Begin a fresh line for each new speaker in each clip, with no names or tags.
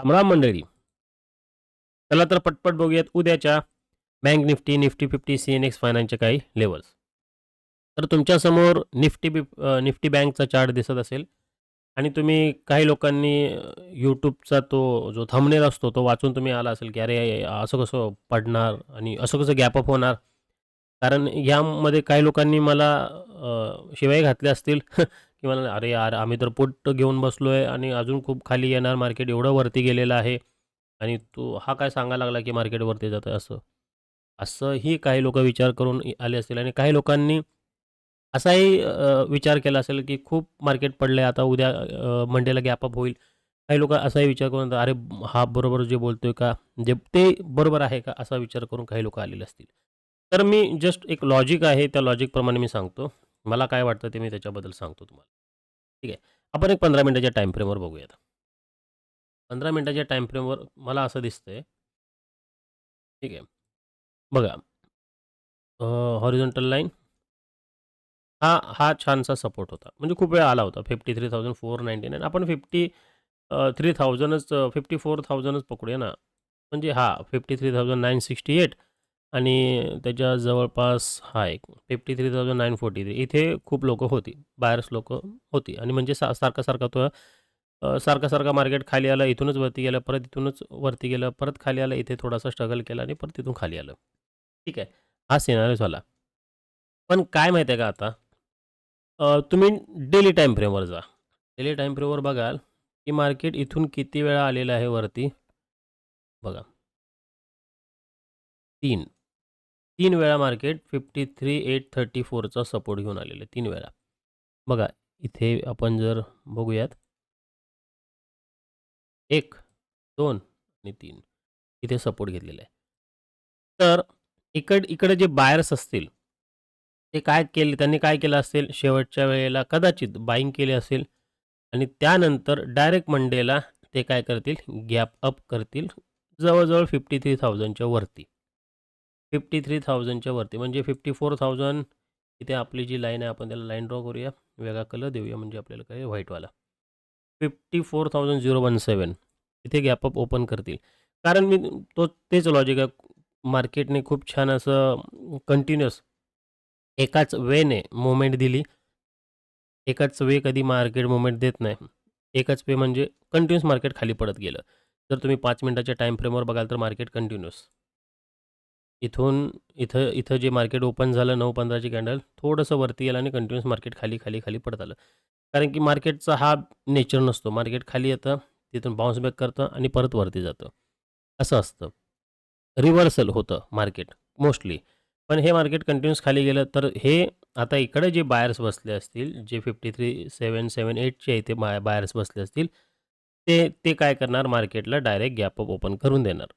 रामराम मंडळी. चला तर पटपट बघूयात उद्याच्या bank nifty nifty fifty C N X फायनान्सचे काही लेवल्स तर तुमच्यासमोर निफ्टी बिप निफ्टी बँकचा चार्ट दिसत असेल. आणि तुम्ही काही लोकांनी यूट्यूबचा तो जो थंबनेल असतो तो वाचून तुम्ही आला असेल की अरे असं कसं पडणार आणि असं कसं गॅपअप होणार. कारण यामध्ये काही लोकांनी मला शिवाय घातल्या असतील. की मला अरे यार आम्ही तर पुट घेऊन बसलो आहे आणि अजून खूप खाली येणार मार्केट एवढं वरती गेलेलं आहे. आणि तो हा काय सांगायला लागला की मार्केट वरती जातं असं? असंही काही लोक विचार करून आले असतील आणि काही लोकांनी असाही विचार केला असेल की खूप मार्केट पडलं आहे आता उद्या मंडेला गॅपअप होईल. काही लोक असाही विचार करून अरे हा बरोबर जे बोलतोय का? जे ते बरोबर आहे का? असा विचार करून काही लोक आलेले असतील. तर मी जस्ट एक लॉजिक आहे त्या लॉजिकप्रमाणे मी सांगतो. मला काय वाटतं ते मी त्याच्याबद्दल सांगतो तुम्हाला. ठीक आहे. आपण एक पंधरा मिनटाच्या टाईम फ्रेमवर बघूयात. पंधरा मिनटाच्या टाईम फ्रेमवर मला असं दिसतंय. ठीक आहे. बघा. हॉरिझॉन्टल लाईन हा हा छानसा सपोर्ट होता. म्हणजे खूप वेळ आला होता. Fifty three thousand four ninety nine आपण फिफ्टी थ्री थाउजंडच फिफ्टी फोर थाउजंडच पकडूया ना. म्हणजे हा fifty three thousand nine sixty eight आणि त्याच्या जवळपास हा एक fifty three thousand nine forty three इथे खूप लोकं होती बायर्स लोक होती. आणि म्हणजे सा सारखा सारखा तो सारखा सारखा मार्केट खाली आलं इथूनच वरती गेलं परत इथूनच वरती गेलं परत खाली आलं इथे थोडासा स्ट्रगल केला आणि परत तिथून खाली आलं. ठीक आहे. हा सिनारी झाला. पण काय माहिती आहे का आता? तुम्ही डेली टाईम फ्रेमवर जा. डेली टाईम फ्रेमवर बघाल की मार्केट इथून किती वेळा आलेलं आहे वरती. बघा. तीन. तीन वेळा market fifty three eight thirty फोरचा सपोर्ट घेऊन आलेलं आहे तीन वेळा. बघा इथे आपण जर बघूयात. एक दोन आणि तीन इथे सपोर्ट घेतलेला आहे. तर इकड इकडे जे बायर्स असतील ते काय केले त्यांनी काय केलं असेल? शेवटच्या वेळेला कदाचित बाईंग केले असेल आणि त्यानंतर डायरेक्ट मंडेला ते काय करतील? गॅप अप करतील जवळजवळ फिफ्टी थ्री थाउजंडच्या वरती. फिफ्टी थ्री थाउजंडच्या वरती. म्हणजे फिफ्टी फोर थाउजंड इथे आपली जी लाईन आहे आपण त्याला लाईन ड्रॉ करूया. वेगळा कलर देऊया म्हणजे आपल्याला काय व्हाईटवाला. Fifty four thousand zero one seven इथे गॅपअप ओपन करतील. कारण मी तो तेच लॉजिक आहे. मार्केटने खूप छान असं कंटिन्युअस एकाच वेने मुवमेंट दिली. एकाच वे कधी मार्केट मुवमेंट देत नाही. एकाच वे म्हणजे कंटिन्युअस मार्केट खाली पडत गेलं. जर तुम्ही पाच मिनटाच्या टाईम फ्रेमवर बघाल तर मार्केट कंटिन्युअस इथून इथं इथं जे मार्केट ओपन झालं नऊ पंधराची कॅन्डल थोडंसं वरती गेलं आणि कंटिन्युअस मार्केट खाली खाली खाली पडत आलं. कारण की मार्केटचा हा नेचर नसतो. मार्केट खाली येतं तिथून बाउन्स बॅक करतं आणि परत वरती जातं. असं असतं. रिव्हर्सल होतं मार्केट मोस्टली पण हे मार्केट कंटिन्युअस खाली गेलं तर हे आता इकडे जे बायर्स बसले असतील जे फिफ्टी थ्री सेवन सेवन एटचे इथे बाय बायर्स बसले असतील ते ते काय करणार? मार्केटला डायरेक्ट गॅप अप ओपन करून देणार.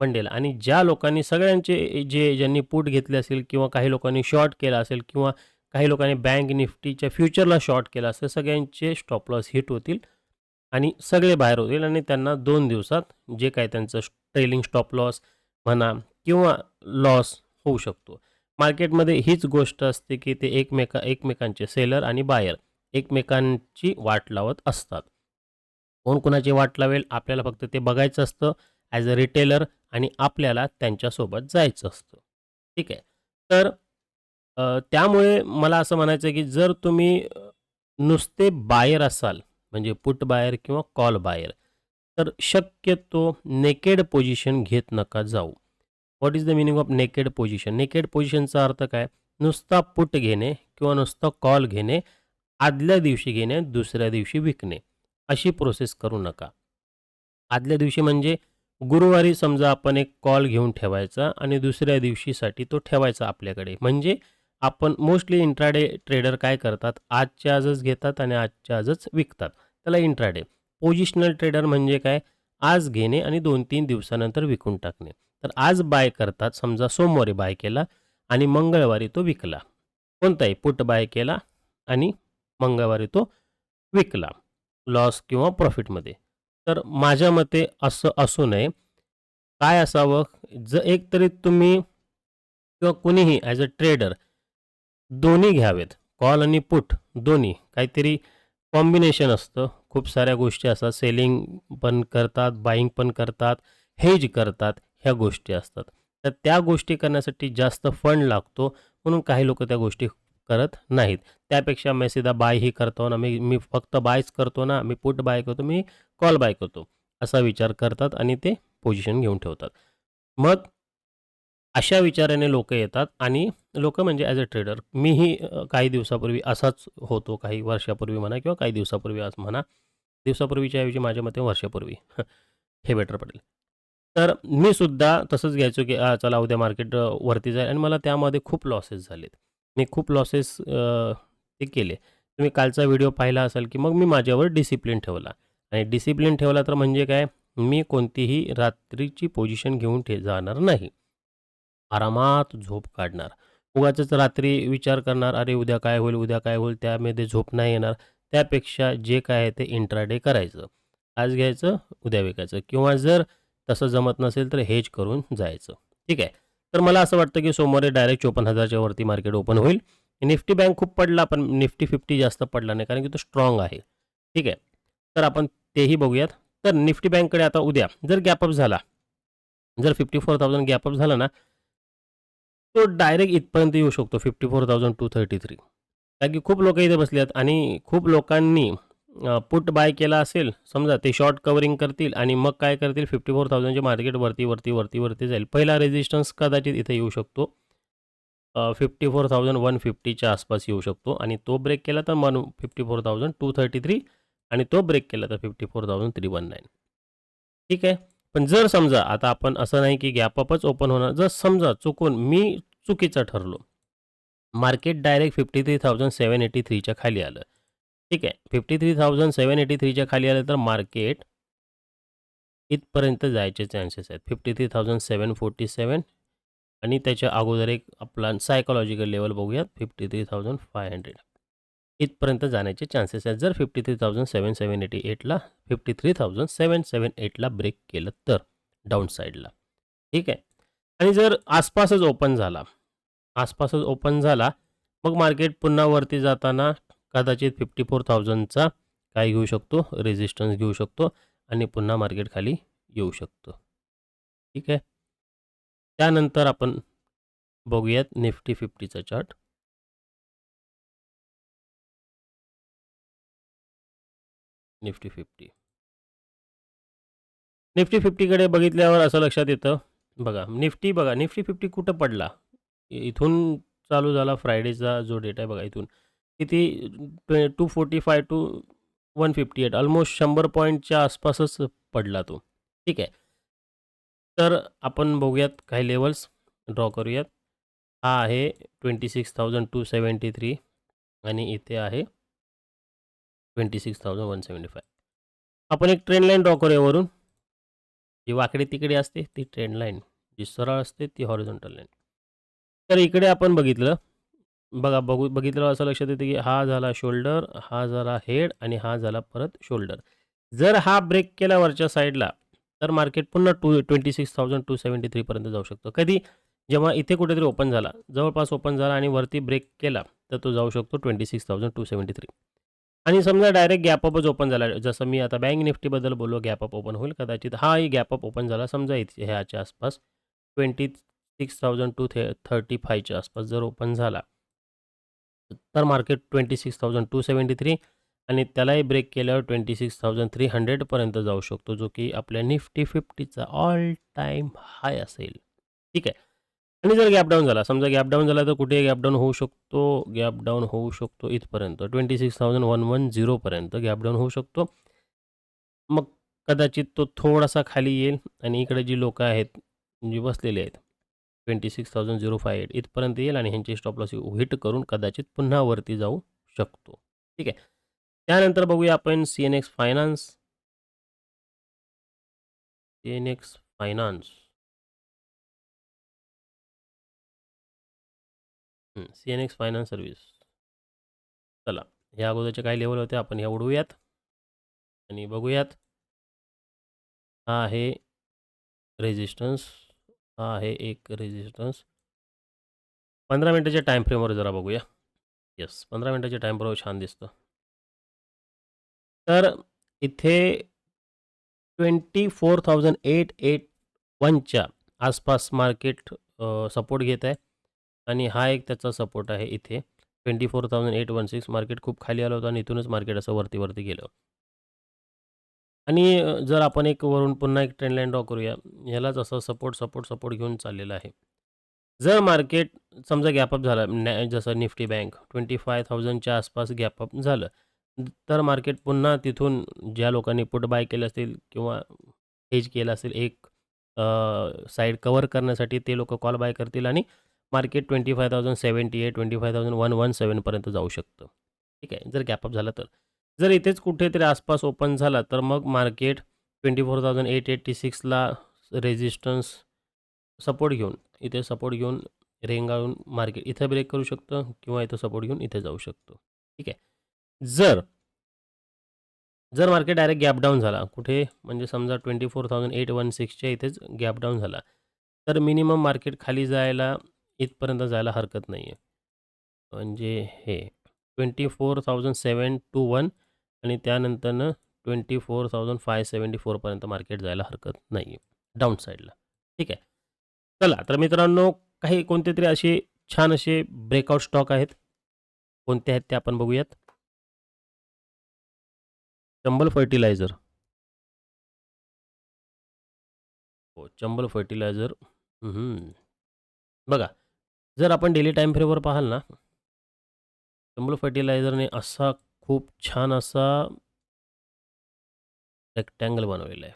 मंडेला आणि ज्या लोकांनी सगळ्यांचे जे ज्यांनी पूट घेतले असेल किंवा काही लोकांनी शॉर्ट केला असेल किंवा काही लोकांनी बँक निफ्टीच्या फ्युचरला शॉर्ट केला असेल सगळ्यांचे स्टॉप लॉस हिट होतील आणि सगळे बाहेर होतील आणि त्यांना दोन दिवसात जे काय त्यांचं ट्रेलिंग स्टॉप लॉस म्हणा किंवा लॉस होऊ शकतो. मार्केटमध्ये हीच गोष्ट असते की ते एकमेका एकमेकांचे सेलर आणि बायर एकमेकांची वाट लावत असतात. कोण कोणाची वाट लावेल? आपल्याला फक्त ते बघायचं असतं. ॲज अ रिटेलर आणि आपल्याला त्यांच्यासोबत जायचं असतं. ठीक आहे? तर त्यामुळे मला असं म्हणायचं आहे की जर तुम्ही नुसते बायर असाल म्हणजे पुट बायर किंवा कॉल बायर तर शक्यतो नेकेड पोझिशन घेत नका जाऊ. What is the meaning of naked position? Naked पोझिशनचा अर्थ काय? नुसता पुट घेणे किंवा नुसता कॉल घेणे आदल्या दिवशी घेणे दुसऱ्या दिवशी विकणे अशी प्रोसेस करू नका. आदल्या दिवशी म्हणजे गुरुवारी समजा आपण एक कॉल घेऊन ठेवायचा आणि दुसऱ्या दिवशीसाठी तो ठेवायचा आपल्याकडे. म्हणजे आपण मोस्टली इंट्राडे ट्रेडर काय करतात? आजच्या आजच घेतात आणि आजच्या आजच विकतात. त्याला इंट्राडे. पोझिशनल ट्रेडर म्हणजे काय? आज घेणे आणि दोन तीन दिवसानंतर विकून टाकणे. तर आज बाय करतात समजा सोमवारी बाय केला आणि मंगळवारी तो विकला. कोणताही पुट बाय केला आणि मंगळवारी तो विकला. लॉस किंवा प्रॉफिटमध्ये. तर माझ्या मते असं असू नये. काय असावं? ज एक तरी तुम्ही किंवा कुणीही ॲज अ ट्रेडर दोन्ही घ्यावेत. कॉल आणि पुट दोन्ही. काहीतरी कॉम्बिनेशन असतं. खूप साऱ्या गोष्टी असतात. सेलिंग पण करतात बाईंग पण करतात हेज करतात ह्या गोष्टी असतात. तर त्या गोष्टी करण्यासाठी जास्त फंड लागतो. म्हणून काही लोक त्या गोष्टी करत नाहीत. त्यापेक्षा मी सीधा बाय ही करतो ना मी मी फक्त बायच करतो ना मी पुट बाय करतो मी कॉल बाय करतो असा विचार करतात आणि ते पोझिशन घेऊन ठेवतात. मग अशा विचाराने लोक येतात आणि लोक म्हणजे ॲज अ ट्रेडर मीही काही दिवसापूर्वी असाच होतो काही वर्षापूर्वी म्हणा किंवा काही दिवसापूर्वी आज म्हणा दिवसापूर्वीच्या ऐवजी माझ्या मते वर्षापूर्वी. हे बेटर पडेल. तर मी सुद्धा तसंच घ्यायचो की चला उद्या मार्केट वरती जाईल. आणि मला त्यामध्ये खूप लॉसेस झालेत. मी खूप लॉसेस ते केले. तुम्ही कालचा व्हिडिओ पाहिला असाल की मग मी माझ्यावर डिसिप्लिन ठेवला. आणि डिसिप्लिन ठेवला तर म्हणजे काय? मी कोणतीही रात्रीची पोझिशन घेऊन ठे जाणार नाही. आरामात झोप काढणार. उगाच रात्री विचार करणार अरे उद्या काय होईल उद्या काय होईल? त्यामध्ये झोप नाही येणार. त्यापेक्षा जे काय आहे ते इंट्राडे करायचं. आज घ्यायचं उद्या विकायचं. किंवा जर तसं जमत नसेल तर हेज करून जायचं. ठीक आहे? तर मला असं वाटतं की सोमवारी डायरेक्ट चोपन्न हजारच्या वरती मार्केट ओपन होईल. निफ्टी बँक खूप पडला पण निफ्टी फिफ्टी जास्त पडला नाही कारण की तो स्ट्रॉंग आहे. ठीक आहे. तर आपण तेही बघूयात. तर निफ्टी बँककडे आता उद्या जर गॅपअप झाला जर फिफ्टी फोर थाउजंड गॅपअप झाला ना तो डायरेक्ट इथपर्यंत येऊ शकतो fifty four thousand two thirty three कारण की खूप लोक इथे बसले आहेत आणि खूप लोकांनी पुट बाय केला असेल समजा ते शॉर्ट कवरिंग करतील आणि मग काय करतील? फिफ्टी फोर थाउजंडचे मार्केट वरती वरती वरती वरती जाईल. पहिला रेजिस्टन्स कदाचित इथे येऊ शकतो. फिफ्टी फोर थाउजंड वन फिफ्टीच्या आसपास येऊ शकतो आणि तो ब्रेक केला तर मन fifty four thousand two thirty three आणि तो ब्रेक केला तर fifty four thousand three one nine ठीक आहे? पण जर समजा आता आपण असं नाही की गॅपअपच ओपन होणार जर समजा चुकून मी चुकीचं ठरलो market direct fifty three thousand seven eighty थ्रीच्या खाली आलं ठीक आहे. Fifty three thousand seven eighty थ्रीच्या खाली आलं तर मार्केट इथपर्यंत जायचे चान्सेस आहेत. Fifty three thousand seven forty seven आणि त्याच्या अगोदर एक आपला सायकोलॉजिकल लेवल बघूयात. Fifty three thousand five hundred इथपर्यंत जाण्याचे चान्सेस आहेत. जर fifty three thousand seven seven eighty एटला fifty three thousand seven seven एटला ब्रेक केलं तर डाऊन साईडला ठीक आहे. आणि जर आसपासच ओपन झाला आसपासच ओपन झाला मग मार्केट पुन्हा वरती जाताना कदाचित फिफ्टी फोर थाउजंडचा काय घेऊ शकतो रेजिस्टन्स घेऊ शकतो आणि पुन्हा मार्केट खाली येऊ शकतो. ठीक आहे? त्यानंतर आपण बघूयात निफ्टी फिफ्टीचा चार्ट निफ्टी फिफ्टी निफ्टी फिफ्टीकडे बघितल्यावर असं लक्षात येतं. बघा निफ्टी बघा निफ्टी फिफ्टी कुठं पडला? इथून चालू झाला फ्रायडेचा जो डेटा आहे बघा इथून. किती? Two forty five two one fifty eight almost शंभर पॉईंटच्या आसपासच पडला तो. ठीक आहे. तर आपण बघूयात काही लेवल्स ड्रॉ करूयात. हा आहे twenty six thousand two seventy three आणि इथे आहे twenty six thousand one seventy five आपण एक ट्रेंड लाईन ड्रॉ करूया वरून. जी वाकडे तिकडे असते ती ट्रेंड लाईन जी सरळ असते ती हॉरिझॉन्टल लाईन तर इकडे आपण बघितलं बघा बघू बघितलं असं लक्षात येतं की हा झाला शोल्डर हा झाला हेड आणि हा झाला परत शोल्डर जर हा ब्रेक केला वरच्या साईडला तर मार्केट पुन्हा two twenty six thousand two seventy थ्रीपर्यंत जाऊ शकतो. कधी? जेव्हा इथे कुठेतरी ओपन झाला जवळपास ओपन झाला आणि वरती ब्रेक केला तर तो जाऊ शकतो twenty six thousand two seventy three आणि समजा डायरेक्ट गॅपअपच ओपन झाला जसं मी आता बँक निफ्टीबद्दल बोललो गॅपअप ओपन होईल कदाचित. हाही गॅपअप ओपन झाला समजा इथे ह्याच्या आसपास ट्वेंटी सिक्स थाउजंड टू थे थर्टी फायच्या आसपास जर ओपन झाला तर market twenty six thousand two seventy three आणि त्यालाही ब्रेक केल्यावर ट्वेंटी सिक्स थाउजंड थ्री हंड्रेडपर्यंत जाऊ शकतो जो की आपल्या निफ्टी फिफ्टीचा ऑल टाईम हाय असेल. ठीक आहे. आणि जर गॅप डाऊन झाला समजा गॅप डाऊन झाला तर कुठे गॅप डाऊन होऊ शकतो? गॅप डाऊन होऊ शकतो इथपर्यंत. Twenty six thousand one one झिरोपर्यंत gap down होऊ शकतो. मग कदाचित तो थोडासा खाली येईल आणि इकडे जी लोक आहेत जी बसलेली आहेत twenty six thousand zero five eight इथपर्यंत येईल आणि ह्यांची स्टॉप लॉस हिट करून कदाचित पुन्हा वरती जाऊ शकतो. ठीक आहे. त्यानंतर बघूया आपण C N X finance C N X finance C N X finance service चला ह्या अगोदरचे काही लेवल होते आपण ह्या उडवूयात. आणि बघूयात. हा आहे रेजिस्टन्स हा आहे एक रेजिस्टन्स पंधरा मिनटाच्या टाईम फ्रेमवर जरा बघूया. येस पंधरा मिनटाच्या टाईम फ्रेमवर छान दिसतं. तर इथे 24,881च्या आसपास मार्केट सपोर्ट घेत आहे. आणि हा एक त्याचा सपोर्ट आहे इथे. 24,816 मार्केट खूप खाली आलं होतं आणि इथूनच मार्केट असं वरती-वरती गेलं. आणि अ, जर आपण एक वरून पुन्हा एक ट्रेंड लाईन ड्रॉ करूया. ह्यालाच असं सपोर्ट, सपोर्ट, सपोर्ट घेऊन चाललेलं आहे. जर मार्केट समजा गॅप अप झालं जसं निफ्टी बँक 25,000च्या आसपास गॅप अप झालं, तर मार्केट पुन्हा तिथून ज्या लोकांनी पुट बाय केले असतील किंवा हेज केलं असेल एक अ, कवर कव्हर करण्यासाठी ते लोकं कॉल बाय करतील आणि मार्केट 25,078 25,117 पर्यंत जाऊ शकतं. ठीक आहे. जर गॅप अप झाला तर. जर इथेच कुठेतरी आसपास ओपन झाला तर मग market twenty four thousand eight eighty सिक्सला resistance support घेऊन इथे सपोर्ट घेऊन रेंगाळून मार्केट इथे ब्रेक करू शकतं किंवा इथं सपोर्ट घेऊन इथे जाऊ शकतो. ठीक आहे. जर जर मार्केट डायरेक्ट गॅप डाऊन झाला कुठे म्हणजे समजा 24,816च्या इथेच गॅप डाऊन झाला, तर मिनिमम मार्केट खाली जायला इथपर्यंत जायला हरकत नाही आहे. म्हणजे हे 24,721 आणि त्यानंतरनं 24,574 पर्यंत मार्केट जायला हरकत नाही आहे डाउन साइडला. ठीक आहे. चला तर मित्रांनो काही कोणते तरी असे छान असे ब्रेकआउट स्टॉक आहेत. कोणते आहेत ते आपण बघूयात. चंबल फर्टिलायझर. हो, चंबल फर्टिलायझर. बघा, जर आपण डेली टाईम फ्रेमवर पाहाल ना चंबल फर्टिलायझरने असा खूप छान असा रेक्टँगल बनवलेला आहे.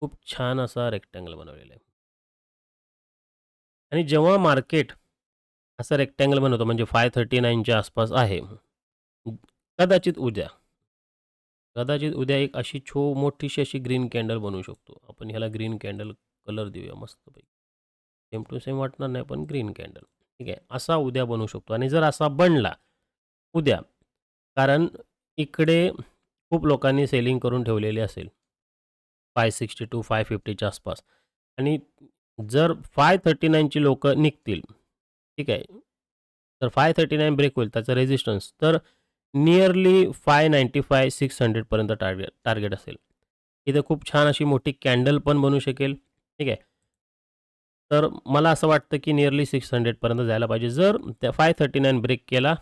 खूप छान असा रेक्टँगल बनवलेला आहे. आणि जेव्हा मार्केट असा रेक्टँगल बनवतो म्हणजे 539च्या आसपास आहे. कदाचित उद्या कदाचित उद्या एक अशी छो मोठीशी अशी ग्रीन कॅन्डल बनवू शकतो. आपण ह्याला ग्रीन कॅन्डल कलर देऊया मस्तपैकी. सेम टू सेम वाटणार नाही पण ग्रीन कॅन्डल. ठीक आहे. असा उद्या बनवू शकतो आणि जर असा बनला उद्या, कारण इकडे खूप लोकांनी सेलिंग करून ठेवलेली असेल. 562 550च्या आसपास आणि जर 539ची लोकं निघतील, ठीक आहे. तर 539 ब्रेक होईल त्याचा रेझिस्टन्स तर निअरली 595 600 पर्यंत टार्गेट टार्गेट असेल. इथे खूप छान अशी मोठी कॅन्डल पण बनू शकेल. ठीक आहे. तर मला असं वाटतं की निअरली सिक्स हंड्रेडपर्यंत जायला पाहिजे. जर त्या 539 ब्रेक केला,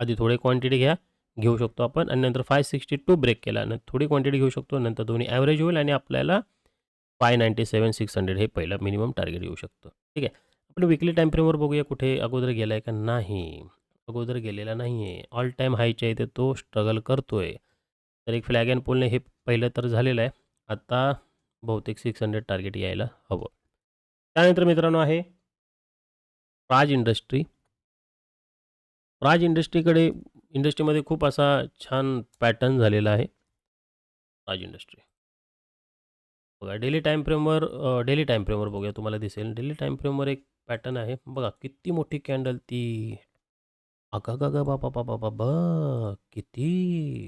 आधी थोडे क्वांटिटी घ्या, घेऊ शकतो आपण आणि नंतर 562 ब्रेक केला, नंतर थोडी क्वांटिटी घेऊ शकतो. नंतर दोन्ही ॲव्हरेज होईल आणि आपल्याला 597 600 हे पहिलं मिनिमम टार्गेट येऊ शकतो ठीक आहे. आपण विकली टाईम फ्रेमवर बघूया कुठे अगोदर गेलाय का नाही. अगोदर गेलेला नाही आहे. ऑल टाईम हायच्या इथे तो स्ट्रगल करतो आहे तर एक फ्लॅग अँड पोलने हे पहिलं तर झालेलं आहे. आता बहुतेक 600 टार्गेट यायला हवं. त्यानंतर मित्रांनो आहे प्राज इंडस्ट्री. प्राज इंडस्ट्रीकडे इंडस्ट्रीमध्ये खूप असा छान पॅटर्न झालेला आहे. आज इंडस्ट्री. बघा डेली टाईम फ्रेमवर डेली टाईम फ्रेमवर बघूया तुम्हाला दिसेल. डेली टाईम फ्रेमवर एक पॅटर्न आहे. बघा किती मोठी कॅन्डल ती अगगग बाबाबाबाबा! किती,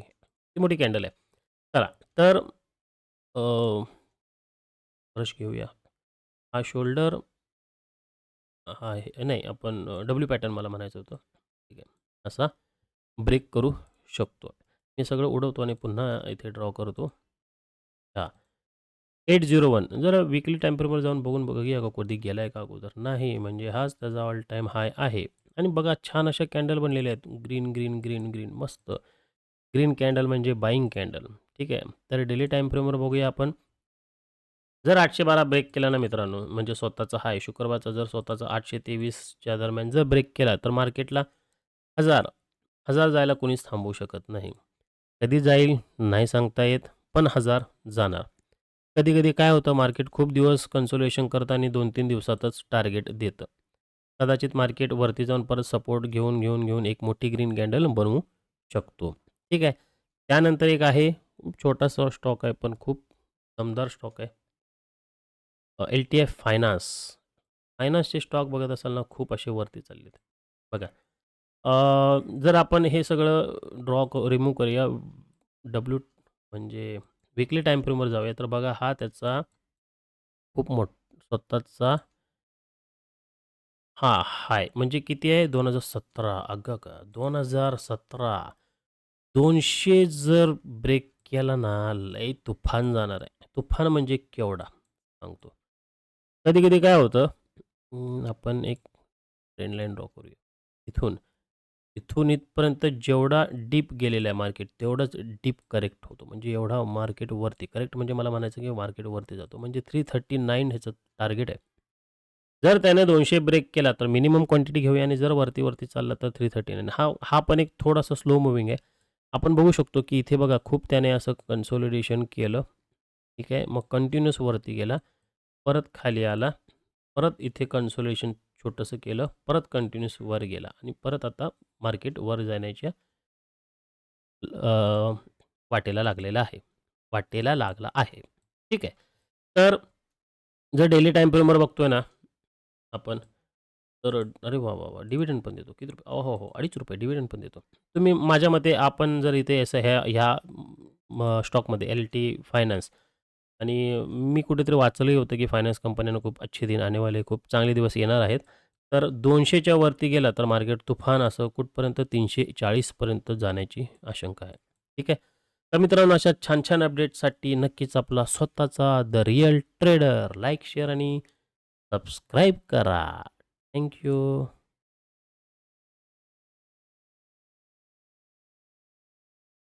किती मोठी कॅन्डल आहे. चला तर ब्रश घेऊया. हा शोल्डर हा नाही आपण डब्ल्यू पॅटर्न मला म्हणायचं होतं. ठीक आहे. असा ब्रेक करू शकतो. मी सगळं उडवतो आणि पुन्हा इथे ड्रॉ करतो. हां. 801 जरा विकली टाईम जाऊन बघून बघूया का कधी गेलाय का अगोदर? नाही म्हणजे हाच त्याचा ऑल टाईम हाय आहे आणि बघा छान अशा कॅन्डल बनलेल्या आहेत. ग्रीन, ग्रीन, ग्रीन, ग्रीन मस्त. ग्रीन कॅन्डल म्हणजे बाईंग कॅन्डल. ठीक आहे. तर डेली टाईम फ्रेमवर बघूया आपण. जर 812 ब्रेक केला ना मित्रांनो, म्हणजे स्वतःचा हाय शुक्रवारचा जर स्वतःचा 823च्या दरम्यान जर ब्रेक केला, तर मार्केटला हजार हजार जायला कोणीच थांबवू शकत नाही. कधी जाईल नाही सांगता येत, पण हजार जाणार. कधी-कधी काय होतं मार्केट खूप दिवस कन्सोलेशन करतं आणि 2-3 दिवसातच टार्गेट देतं. कदाचित मार्केट वरती जाऊन परत सपोर्ट घेऊन, घेऊन, घेऊन एक मोठी ग्रीन कॅन्डल बनवू शकतो. ठीक आहे. त्यानंतर एक आहे छोटासा स्टॉक आहे पण खूप दमदार स्टॉक आहे. L-T-F finance. फायनान्सचे स्टॉक बघत असाल ना खूप असे वरती चालले बघा अ, जर आपण हे सगळं ड्रॉ क रिमूव्ह करूया. डब्ल्यू म्हणजे वीकली टाईम फ्रेमवर जाऊया. तर बघा हा त्याचा खूप मोठ स्वतःचा हां, हाय. म्हणजे किती आहे? 2017 अगं ग 2017 200 जर ब्रेक केला ना लय तुफान जाणार आहे. तुफान म्हणजे केवढा? सांगतो. कधी कधी काय होतं? अं, आपण एक ट्रेंड लाईन ड्रॉ करूया. इथून. इथून इथपर्यंत जेवढा डीप गेलेला आहे मार्केट तेवढंच डीप करेक्ट होतो. म्हणजे एवढा मार्केट वरती करेक्ट म्हणजे मला म्हणायचं की मार्केट वरती जातो. म्हणजे थ्री थर्टी नाईन ह्याचं टार्गेट आहे. जर त्याने दोनशे ब्रेक केला तर मिनिमम क्वांटिटी घेऊया आणि जर वरती वरती चालला तर थ्री थर्टी नाईन हा हा पण एक थोडासा स्लो मुव्हिंग आहे. आपण बघू शकतो की इथे बघा खूप त्याने असं कन्सोलिडेशन केलं. ठीक आहे? मग कंटिन्युअस वरती गेला परत खाली आला परत इथे कन्सोलेशन छोटंसं केलं परत कंटिन्यूस वर गेला आणि परत आता मार्केट वर जाण्याच्या वाटेला लागलेला आहे. वाटेला लागला आहे. ठीक आहे. तर जर डेली टाईम फ्रेमवर बघतोय ना आपण तर अरे वा वा वा डिव्हिडंड पण देतो. किती रुपये? हो हो अडीच रुपये डिव्हिडंड पण देतो. तुम्ही माझ्या मते आपण जर इथे असं ह्या ह्या स्टॉकमध्ये एल टी फायनान्स आणि मी कुठेतरी वाचलंही होतं की फायनान्स कंपन्यांना खूप अच्छे दिन आने वाले खूप चांगले दिवस येणार आहेत. तर दोनशेच्या वरती गेला तर मार्केट तुफान असं कुठपर्यंत तीनशे चाळीसपर्यंत जाण्याची आशंका आहे. ठीक आहे? तर मित्रांनो अशा छान छान अपडेटसाठी नक्कीच आपला स्वतःचा the real trader like share आणि सबस्क्राईब करा. Thank you